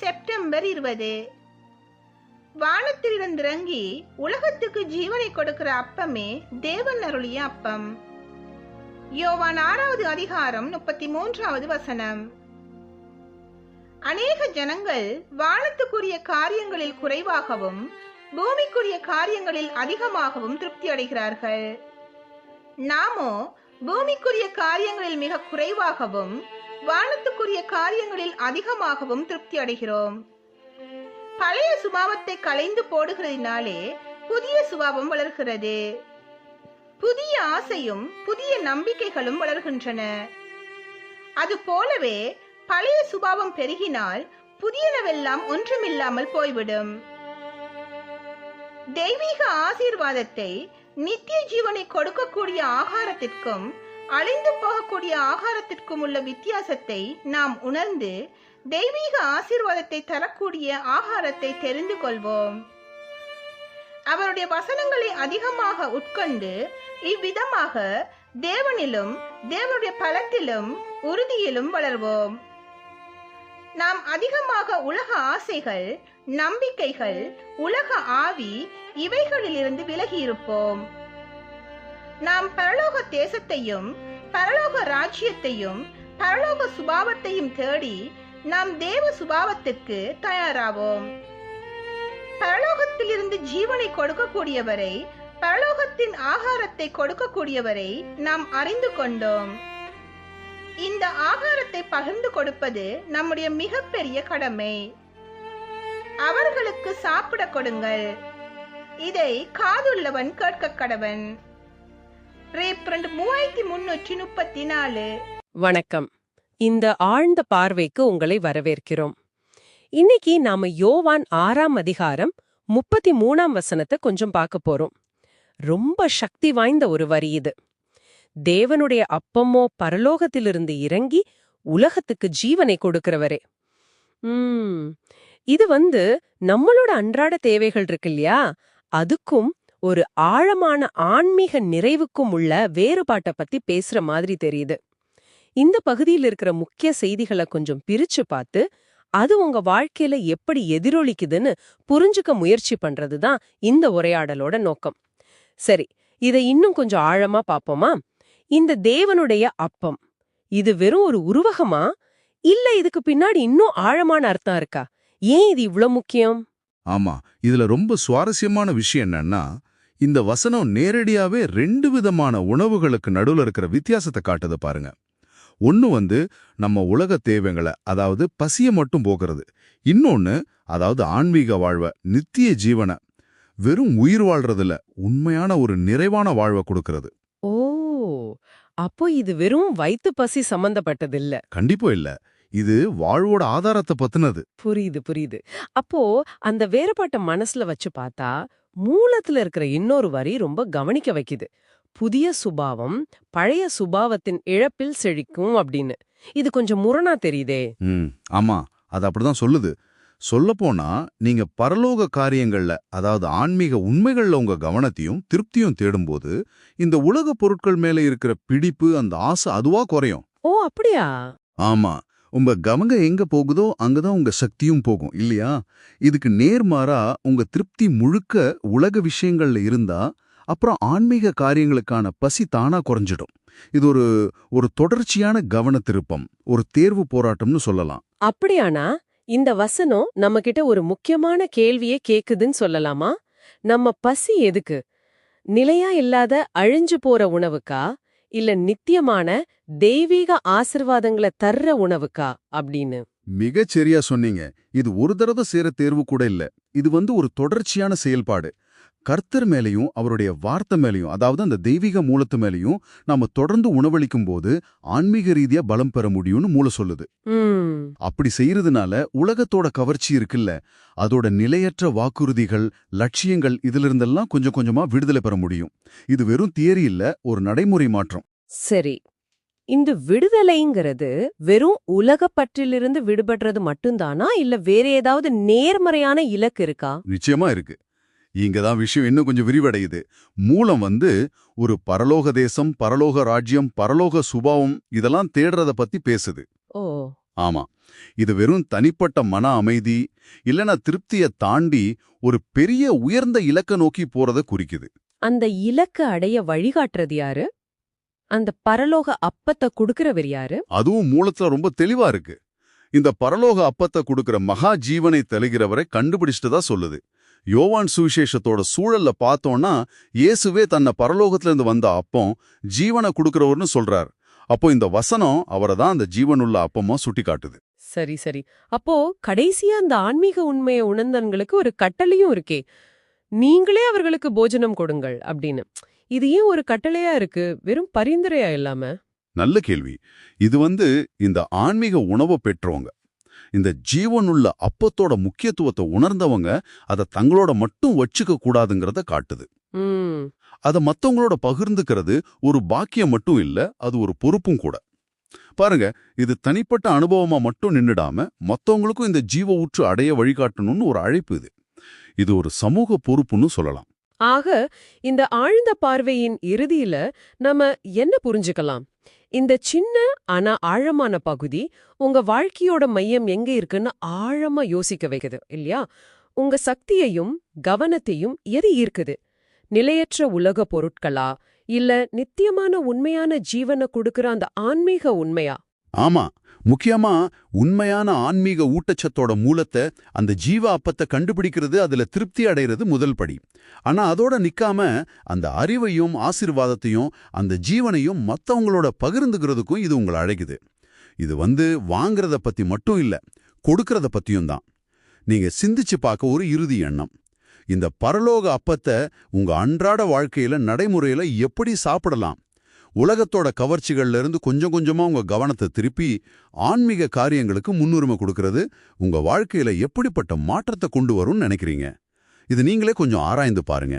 September இருபது. வானத்திலிருந்திறங்கி உலகத்துக்கு ஜீவனை கொடுக்கிற அப்பமே தேவன் அருளிய அப்பம். யோவான் ஆறாவது அதிகாரம் முப்பத்தி மூன்றாவது வசனம். அநேக ஜனங்கள் வானத்துக்குரிய காரியங்களில் குறைவாகவும் பூமிக்குரிய காரியங்களில் அதிகமாகவும் திருப்தி அடைகிறார்கள். நாமோ பூமிக்குரிய காரியங்களில் மிக குறைவாகவும் வானத்துக்குரிய காரியங்களில் அதிகமாகவும் திருப்தி அடைகிறோம். பழைய சுபாவத்தை களைந்து போடுகிறதினாலே புதிய சுபாவம் வளர்கிறது. புதிய ஆசையும் புதிய நம்பிக்கைகளும் வளர்கின்றன. அது போலவே பழைய சுபாவம் பெருகினால் புதியனவெல்லாம் ஒன்றுமில்லாமல் போய்விடும். தெய்வீக ஆசீர்வாதத்தை நித்திய ஜீவனை கொடுக்கக்கூடிய ஆகாரத்திற்கும் அழிந்து போகக்கூடிய ஆகாரத்திற்கும் உள்ள வித்தியாசத்தை நாம் உணர்ந்து தெய்வீக ஆசீர்வாதத்தை தரக்கூடிய ஆகாரத்தை தெரிந்து கொள்வோம். அவருடைய வசனங்களை அதிகமாக உட்கொண்டு இவ்விதமாக தேவனிலும் தேவனுடைய பலத்திலும் உறுதியிலும் வளர்வோம். நாம் அதிகமாக உலக ஆசைகள் நம்பிக்கைகள் உலக ஆவி இவைகளிலிருந்து விலகி இருப்போம் நாம் பரலோக தேசத்தையும் பரலோக ராஜ்யத்தையும் பரலோக சுபாவத்தையும் தேடி நாம் தேவ சுபாவத்துக்கு தயாராவோம். பரலோகத்திலிருந்து ஜீவனை கொடுக்கக்கூடியவரை பரலோகத்தின் ஆகாரத்தை கொடுக்கக்கூடியவரை நாம் அறிந்து கொண்டோம். இந்த ஆகாரத்தை பகிர்ந்து கொடுப்பது நம்முடைய மிகப்பெரிய கடமை. அவர்களுக்கு சாப்பிட கொடுங்கள். இதை காதுள்ளவன் கேட்க கடவன். வணக்கம். இந்த ஆழ்ந்த பார்வைக்கு உங்களை வரவேற்கிறோம். இன்னைக்கு நாம யோவான் ஆறாம் அதிகாரம் முப்பத்தி மூணாம் வசனத்தை கொஞ்சம் பார்க்க போறோம். ரொம்ப சக்தி வாய்ந்த ஒரு வரி இது. தேவனுடைய அப்பமோ பரலோகத்திலிருந்து இறங்கி உலகத்துக்கு ஜீவனை கொடுக்கிறவரே. உம் இது வந்து நம்மளோட அன்றாட தேவைகள் இருக்கு இல்லையா? அதுக்கும் ஒரு ஆழமான ஆன்மீக நிறைவுக்கும் உள்ள வேறுபாட்டை பத்தி பேசுற மாதிரி தெரியுது. இந்த பகுதியில் இருக்கிற முக்கிய செய்திகளை கொஞ்சம் பிரிச்சு பார்த்து அது உங்க வாழ்க்கையில எப்படி எதிரொலிக்குதுன்னு புரிஞ்சுக்க முயற்சி பண்றதுதான் இந்த உரையாடலோட நோக்கம். சரி இதை இன்னும் கொஞ்சம் ஆழமா பாப்போமா இந்த தேவனுடைய அப்பம் இது வெறும் ஒரு உருவகமா? இல்ல இதுக்கு பின்னாடி இன்னும் ஆழமான அர்த்தம் இருக்கா? ஏன் இது இவ்ளோ முக்கியம்? ஆமா இதுல ரொம்ப சுவாரஸ்யமான விஷயம் என்னன்னா இந்த வசனம் நேரடியாவே ரெண்டு விதமான உணவுகளுக்கு நடுவுல இருக்கிற வித்தியாசத்தை காட்டுது பாருங்க. ஒன்னு வந்து நம்ம உலக தேவைங்களை அதாவது பசிய மட்டும் போக்குறது. இன்னொன்னு அதாவது ஆன்மீக வாழ்வை நித்திய ஜீவனை வெறும் உயிர் வாழ்றதுல உண்மையான ஒரு நிறைவான வாழ்வை கொடுக்கறது. ஓ! அப்போ இது வெறும் வயித்து பசி சம்பந்தப்பட்டதில்ல. கண்டிப்பா இல்ல. இது வாழ்வோட ஆதாரத்தை பத்தினது. புரியுது புரியுது. அப்போ அந்த வேறுபாட்டை மனசுல வச்சு பார்த்தா மூலத்துல இருக்கிற இன்னொரு வரி ரொம்ப கவனிக்க வைக்குது. புதிய சுபாவம் பழைய சுபாவத்தின் இழப்பில் செழிக்கும் அப்படின்னு. இது கொஞ்சம் முரணா தெரியுதே. ம் ஆமா. அது அப்படிதான் சொல்லுது. சொல்லப்போனா நீங்க பரலோக காரியங்கள்ல அதாவது ஆன்மீக உண்மைகள்ல உங்க கவனத்தையும் திருப்தியும் தேடும்போது இந்த உலக பொருட்கள் மேல இருக்கிற பிடிப்பு அந்த ஆசை அதுவா குறையும். ஓ அப்படியா? ஆமா. உங்க கவங்க எங்க போகுதோ அங்கதான் உங்க சக்தியும் போகும் இல்லையா? இதுக்கு நேர்மாறா உங்க திருப்தி முழுக்க உலக விஷயங்கள்ல இருந்தா அப்புறம் ஆன்மீக காரியங்களுக்கான பசி தானா குறைஞ்சிடும். இது ஒரு ஒரு தொடர்ச்சியான கவன திருப்பம் ஒரு தேர்வு போராட்டம்னு சொல்லலாம். அப்படியானா? இந்த வசனம் நம்ம கிட்ட ஒரு முக்கியமான கேள்வியே கேக்குதுன்னு சொல்லலாமா? நம்ம பசி எதுக்கு? நிலையா இல்லாத அழிஞ்சு போற உணவுக்கா? இல்ல நித்தியமான தெய்வீக ஆசிர்வாதங்களை தர்ற உணவுக்கா? அப்படின்னு. மிகச் சரியா சொன்னீங்க. இது ஒரு தடவை சேர தேர்வு கூட இல்ல. இது வந்து ஒரு தொடர்ச்சியான செயல்பாடு. கர்த்தர் மேலையும் அவருடைய வார்த்தை மேலையும் அதாவது அந்த தெய்வீக மூலத்து மேலையும் நாம தொடர்ந்து உணவளிக்கும் போது ஆன்மீக ரீதியா பலம் பெற முடியும்னு மூல சொல்லுது. அப்படி செய்யறதுனால உலகத்தோட கவர்ச்சி இருக்குல்ல அதோட நிலையற்ற வாக்குறுதிகள் லட்சியங்கள் இதிலிருந்தெல்லாம் கொஞ்சம் கொஞ்சமா விடுதலை பெற முடியும். இது வெறும் தியரி இல்ல ஒரு நடைமுறை மாற்றம். சரி. இந்த விடுதலைங்கிறது வெறும் உலகப்பற்றிலிருந்து விடுபடுறது மட்டும்தானா? இல்ல வேற ஏதாவது நேர்மறையான இலக்கு இருக்கா? நிச்சயமா இருக்கு. இங்க தான் விஷயம் இன்னும் கொஞ்சம் விரிவடையுது. மூலம் வந்து ஒரு பரலோக தேசம் பரலோக ராஜ்யம் பரலோக சுபாவம் இதெல்லாம் தேடுறத பத்தி பேசுது. ஓ. ஆமா. இது வெறும் தனிப்பட்ட மன அமைதி இல்லனா திருப்தியை தாண்டி ஒரு பெரிய உயர்ந்த இலக்க நோக்கி போறத குறிக்குது. அந்த இலக்க அடைய வழிகாட்டுறது யாரு? அந்த பரலோக அப்பத்தை குடுக்கறவர் யாரு? அதுவும் மூலத்துல ரொம்ப தெளிவா இருக்கு. இந்த பரலோக அப்பத்தை கொடுக்கிற மகா ஜீவனை தெளிகிறவரை கண்டுபிடிச்சிட்டு தான் சொல்லுது. யோவான் சுவிசேஷத்தோட சூழல்ல பார்த்தோம்னா இயேசுவே தன்னை பரலோகத்துல இருந்து வந்த அப்பம் ஜீவனை கொடுக்கறவர்னு சொல்றார். அப்போ இந்த வசனம் அவரை தான் அந்த ஜீவனுள்ள அப்பமா சுட்டி காட்டுது சரி சரி. அப்போ கடைசியா அந்த ஆன்மீக உண்மையை உணர்ந்தவங்களுக்கு ஒரு கட்டளையும் இருக்கே. நீங்களே அவர்களுக்கு போஜனம் கொடுங்கள் அப்படின்னு. இது ஏன் ஒரு கட்டளையா இருக்கு? வெறும் பரிந்துரையா இல்லாம? நல்ல கேள்வி. இது வந்து இந்த ஆன்மீக உணவை பெற்றவங்க. இந்த ஜீவனுள்ள அப்பத்தோட முக்கியத்துவத்தை உணர்ந்தவங்க அதை தங்களோட மட்டும் வச்சுக்க கூடாதுங்கிறத காட்டுது. அதை மத்தவங்களோட பகிர்ந்துக்கிறது ஒரு பாக்கியம் மட்டும் இல்ல அது ஒரு பொறுப்பும் கூட. பாருங்க இது தனிப்பட்ட அனுபவமா மட்டும் நின்னுடாம மத்தவங்களுக்கும் இந்த ஜீவ ஊற்று அடைய வழிகாட்டணும்னு ஒரு அழைப்பு இது. இது ஒரு சமூக பொறுப்புன்னு சொல்லலாம். ஆக இந்த ஆழ்ந்த பார்வையின் இறுதியில நம்ம என்ன புரிஞ்சுக்கலாம்? இந்த சின்ன ஆனா ஆழமான பகுதி உங்க வாழ்க்கையோட மையம் எங்க இருக்குன்னு ஆழமா யோசிக்க வைக்குது இல்லையா? உங்க சக்தியையும் கவனத்தையும் எது ஈர்க்குது? நிலையற்ற உலக பொருட்களா? இல்ல நித்தியமான உண்மையான ஜீவனை கொடுக்கிற அந்த ஆன்மீக உண்மையா? ஆமா. முக்கியமா உண்மையான ஆன்மீக ஊட்டச்சத்தோட மூலத்தை அந்த ஜீவ அப்பத்தை கண்டுபிடிக்கிறது அதுல திருப்தி அடைகிறது முதல் படி. ஆனா அதோட நிக்காம அந்த அறிவையும் ஆசிர்வாதத்தையும் அந்த ஜீவனையும் மத்தவங்களோட பகிர்ந்துக்கிறதுக்கும் இது உங்களை அழைக்குது. இது வந்து வாங்குறத பத்தி மட்டும் இல்ல கொடுக்கறத பத்தியும் தான். நீங்க சிந்திச்சு பார்க்க ஒரு இறுதி எண்ணம். இந்த பரலோக அப்பத்தை உங்க அன்றாட வாழ்க்கையில நடைமுறையில எப்படி சாப்பிடலாம்? உலகத்தோட கவர்ச்சிகள்ல இருந்து கொஞ்சம் கொஞ்சமா உங்க கவனத்தை திருப்பி ஆன்மீக காரியங்களுக்கு முன்னுரிமை கொடுக்கறது உங்க வாழ்க்கையில எப்படிப்பட்ட மாற்றத்தை கொண்டு வரும்னு நினைக்கிறீங்க? இது நீங்களே கொஞ்சம் ஆராய்ந்து பாருங்க.